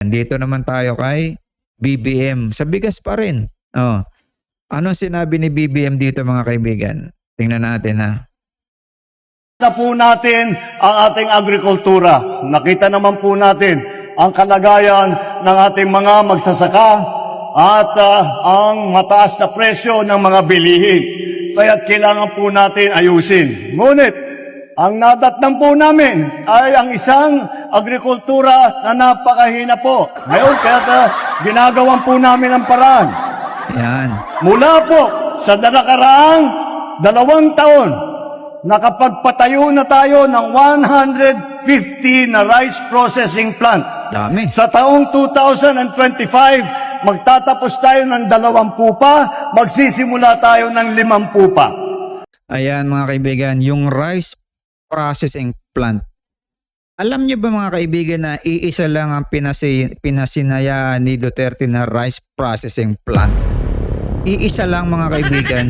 Dito naman tayo kay BBM. Sa bigas pa rin. Oh. Ano sinabi ni BBM dito mga kaibigan? Tingnan natin ha. na po natin ang ating agrikultura. Nakita naman po natin ang kalagayan ng ating mga magsasaka at ah, ang mataas na presyo ng mga bilihin. Kaya kailangan po natin ayusin. Ngunit, ang nadatnan po namin ay ang isang agrikultura na napakahina po. Ngayon, kaya ah, ginagawan po namin ang paraan. Yan. Mula po sa nakaraang dalawang taon, nakapagpatayo na tayo ng 150 na rice processing plant. Dami. Sa taong 2025, magtatapos tayo ng dalawampu pa, magsisimula tayo ng limampu pa. Ayan mga kaibigan, yung rice processing plant. Alam niyo ba mga kaibigan na iisa lang ang pinasi, pinasinayaan ni Duterte na rice processing plant? Iisa lang mga kaibigan.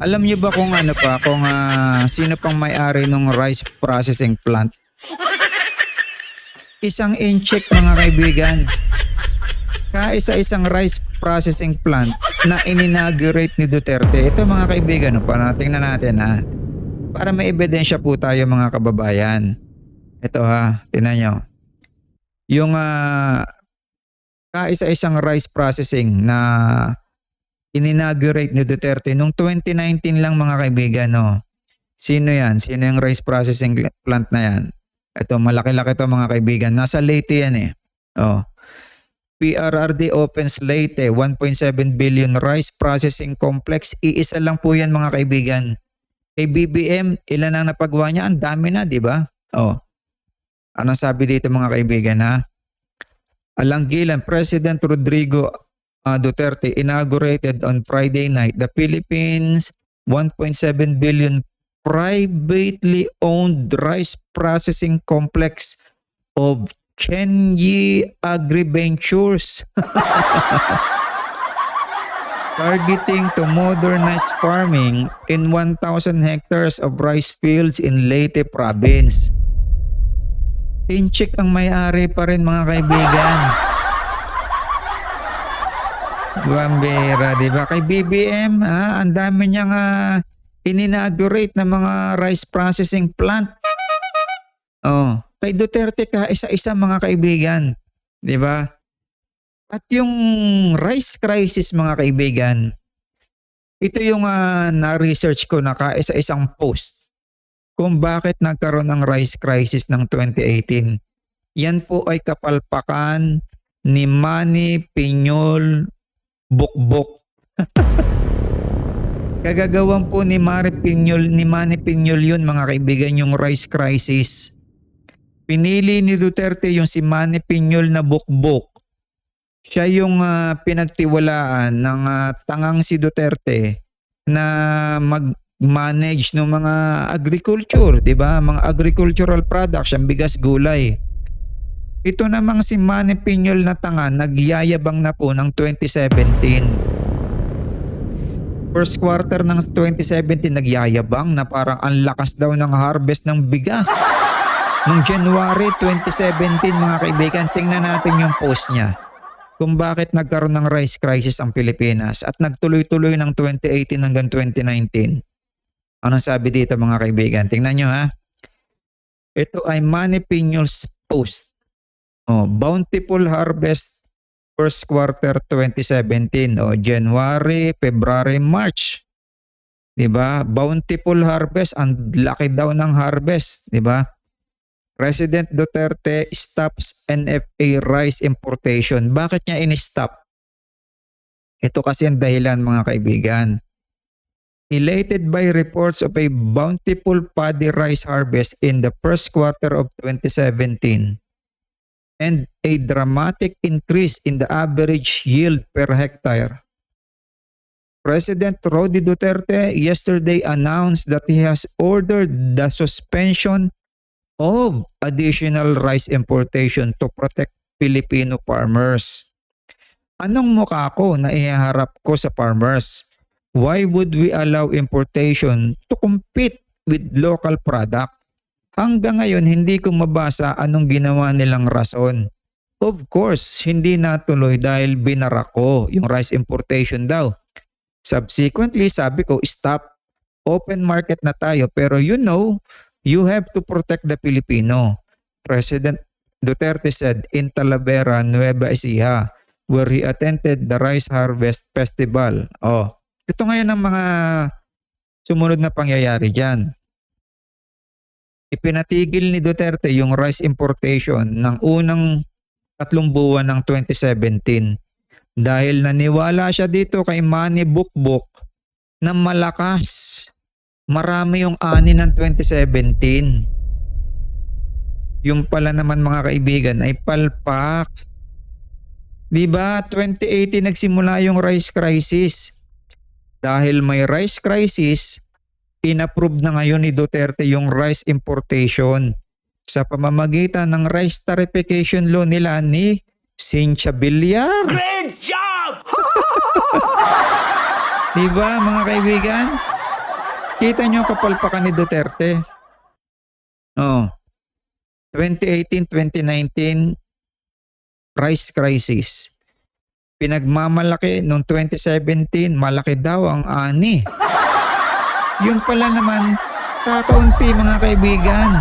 Alam niyo ba kung ano pa, kung ah, sino pang may-ari ng rice processing plant? Isang incheck mga kaibigan. Kaisa-isang rice processing plant na ininaugurate ni Duterte. Ito mga kaibigan, no, para tingnan natin ha. Para may ebidensya po tayo mga kababayan. Ito ha, tingnan nyo. Yung ah, kaisa-isang rice processing na ininaugurate ni Duterte nung 2019 lang mga kaibigan. No? Sino yan? Sino yung rice processing plant na yan? Ito, malaki-laki to mga kaibigan. Nasa Leyte yan eh. Oh. PRRD opens Leyte, 1.7 billion rice processing complex. Iisa lang po yan mga kaibigan. Kay BBM, ilan ang napagawa niya? Ang dami na, di ba? Oh. Ano sabi dito mga kaibigan ha? Alanggilan, President Rodrigo uh, Duterte inaugurated on Friday night the Philippines 1.7 billion privately owned rice processing complex of Chenyi Agriventures. Targeting to modernize farming in 1,000 hectares of rice fields in Leyte province. Pinchik ang may-ari pa rin mga kaibigan. Bambera, di ba? Kay BBM, ha, ang dami niyang uh, ininaugurate na mga rice processing plant. Oh, kay Duterte ka isa-isa mga kaibigan, 'di ba? At yung rice crisis mga kaibigan, ito yung uh, na-research ko na kaisa-isang post kung bakit nagkaroon ng rice crisis ng 2018. Yan po ay kapalpakan ni Manny Piñol Bukbok. Kagagawan po ni Mari Piñol, ni Manny Piñol yun mga kaibigan yung rice crisis. Pinili ni Duterte yung si Manny Piñol na bukbok. Siya yung ah, pinagtiwalaan ng ah, tangang si Duterte na mag-manage ng mga agriculture, 'di ba? Mga agricultural products, ang bigas gulay. Ito namang si Manny Piñol na tanga nagyayabang na po ng 2017. First quarter ng 2017 nagyayabang na parang ang lakas daw ng harvest ng bigas. Nung January 2017 mga kaibigan, tingnan natin yung post niya kung bakit nagkaroon ng rice crisis ang Pilipinas at nagtuloy-tuloy ng 2018 hanggang 2019. Anong sabi dito mga kaibigan? Tingnan nyo ha. Ito ay Manny Piñol's post. Oh, bountiful harvest first quarter 2017 o January, February, March. 'Di ba? Bountiful harvest, ang laki daw ng harvest, 'di ba? President Duterte stops NFA rice importation. Bakit niya in-stop? Ito kasi ang dahilan mga kaibigan. Elated by reports of a bountiful paddy rice harvest in the first quarter of 2017 and a dramatic increase in the average yield per hectare. President Rodi Duterte yesterday announced that he has ordered the suspension of additional rice importation to protect Filipino farmers. Anong mukha ko na iharap ko sa farmers? Why would we allow importation to compete with local product? Hanggang ngayon hindi ko mabasa anong ginawa nilang rason. Of course, hindi natuloy dahil binara ko yung rice importation daw. Subsequently, sabi ko, stop. Open market na tayo. Pero you know, you have to protect the Filipino. President Duterte said in Talavera, Nueva Ecija, where he attended the Rice Harvest Festival. Oh, ito ngayon ang mga sumunod na pangyayari dyan. Ipinatigil ni Duterte yung rice importation ng unang tatlong buwan ng 2017 dahil naniwala siya dito kay Manny Bukbuk na malakas. Marami yung ani ng 2017. Yung pala naman mga kaibigan ay palpak. 'Di ba? 2018 nagsimula yung rice crisis. Dahil may rice crisis, inapprove na ngayon ni Duterte yung rice importation sa pamamagitan ng rice tarification law nila ni Cynthia Villar. Great job! Di ba mga kaibigan? Kita nyo ang kapalpakan ni Duterte. Oh. 2018-2019 rice crisis. Pinagmamalaki noong 2017, malaki daw ang ani. Yung pala naman, kakaunti mga kaibigan.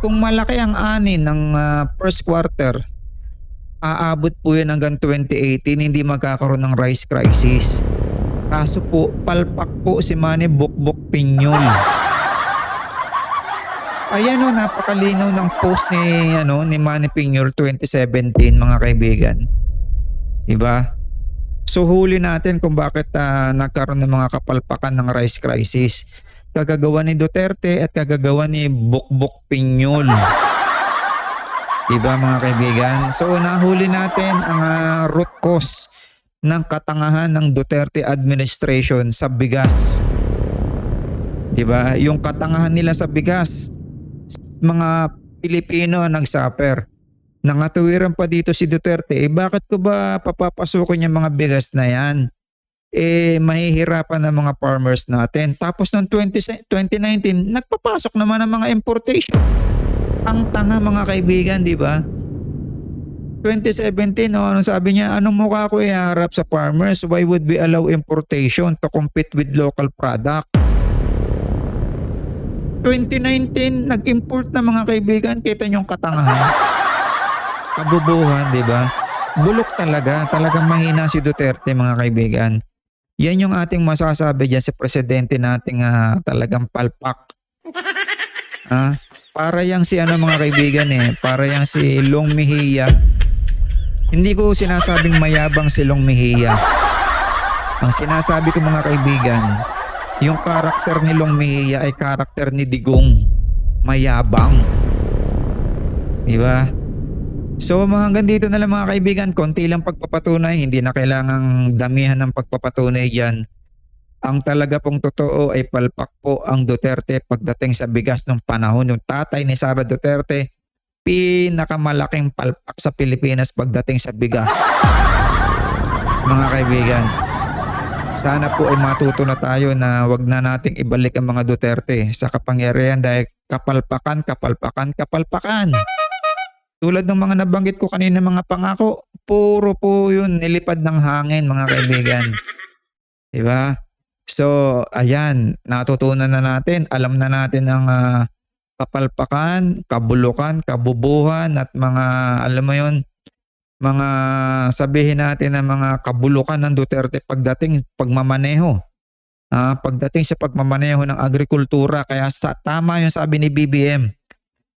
Kung malaki ang ani ng ah, first quarter, aabot po yan hanggang 2018, hindi magkakaroon ng rice crisis. Kaso po, palpak po si Manny Bukbok Pinyol. Ayan o, napakalinaw ng post ni, ano, ni Manny Pinyol 2017 mga kaibigan. Diba? So huli natin kung bakit ah, nagkaroon ng mga kapalpakan ng rice crisis. Kagagawa ni Duterte at kagagawa ni Bukbok Pinyol. Diba mga kaibigan? So nahuli natin ang ah, root cause ng katangahan ng Duterte administration sa bigas. 'Di ba? Yung katangahan nila sa bigas, mga Pilipino ang nagsuffer. Nangatuwiran pa dito si Duterte, eh bakit ko ba papapasukin yung mga bigas na yan? Eh mahihirapan ang mga farmers natin. Tapos noong 20, 2019, nagpapasok naman ang mga importation. Ang tanga mga kaibigan, di ba? 2017, no, anong sabi niya, anong mukha ko iharap sa farmers? Why would we allow importation to compete with local product? 2019, nag-import na mga kaibigan, kita niyong katangahan. Kabubuhan, di ba? Bulok talaga, talagang mahina si Duterte mga kaibigan. Yan yung ating masasabi dyan sa presidente nating ah, talagang palpak. Ah, para yang si ano mga kaibigan eh, para yang si Long Mejia. Hindi ko sinasabing mayabang si Long Mejia. Ang sinasabi ko mga kaibigan, yung karakter ni Long Mejia ay karakter ni Digong. Mayabang. Di ba? So hanggang dito na lang mga kaibigan, konti lang pagpapatunay, hindi na kailangang damihan ng pagpapatunay dyan. Ang talaga pong totoo ay palpak po ang Duterte pagdating sa bigas ng panahon. Yung tatay ni Sara Duterte, pinakamalaking palpak sa Pilipinas pagdating sa bigas. Mga kaibigan, sana po ay matuto na tayo na wag na nating ibalik ang mga Duterte sa kapangyarihan dahil kapalpakan, kapalpakan, kapalpakan. Tulad ng mga nabanggit ko kanina mga pangako, puro po yun nilipad ng hangin mga kaibigan. Diba? So, ayan, natutunan na natin, alam na natin ang ah, kapalpakan, kabulukan, kabubuhan at mga, alam mo yun, mga sabihin natin na mga kabulukan ng Duterte pagdating pagmamaneho. Ah, pagdating sa pagmamaneho ng agrikultura kaya sa, tama yung sabi ni BBM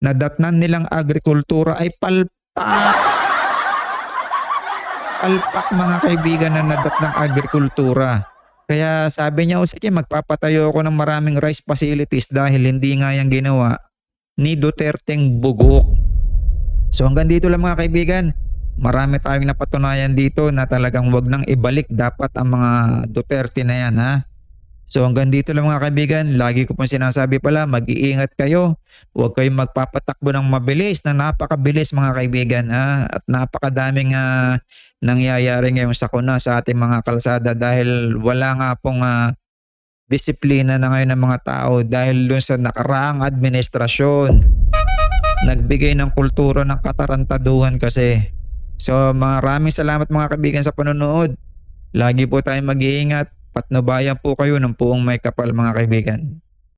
na datnan nilang agrikultura ay palpak. Palpak mga kaibigan na nadat ng agrikultura. Kaya sabi niya, o sige magpapatayo ako ng maraming rice facilities dahil hindi nga yung ginawa ni Duterteng bugok. So hanggang dito lang mga kaibigan, marami tayong napatunayan dito na talagang wag nang ibalik dapat ang mga Duterte na yan ha. So hanggang dito lang mga kaibigan, lagi ko pong sinasabi pala, mag-iingat kayo. Huwag kayong magpapatakbo ng mabilis na napakabilis mga kaibigan ha? at napakadaming ah, nangyayari ngayon sa kuna sa ating mga kalsada dahil wala nga pong ah, disiplina na ngayon ng mga tao dahil dun sa nakaraang administrasyon. Nagbigay ng kultura ng katarantaduhan kasi So maraming salamat mga kaibigan sa panonood. Lagi po tayong mag-iingat. Patnubayan po kayo ng puong may kapal mga kaibigan.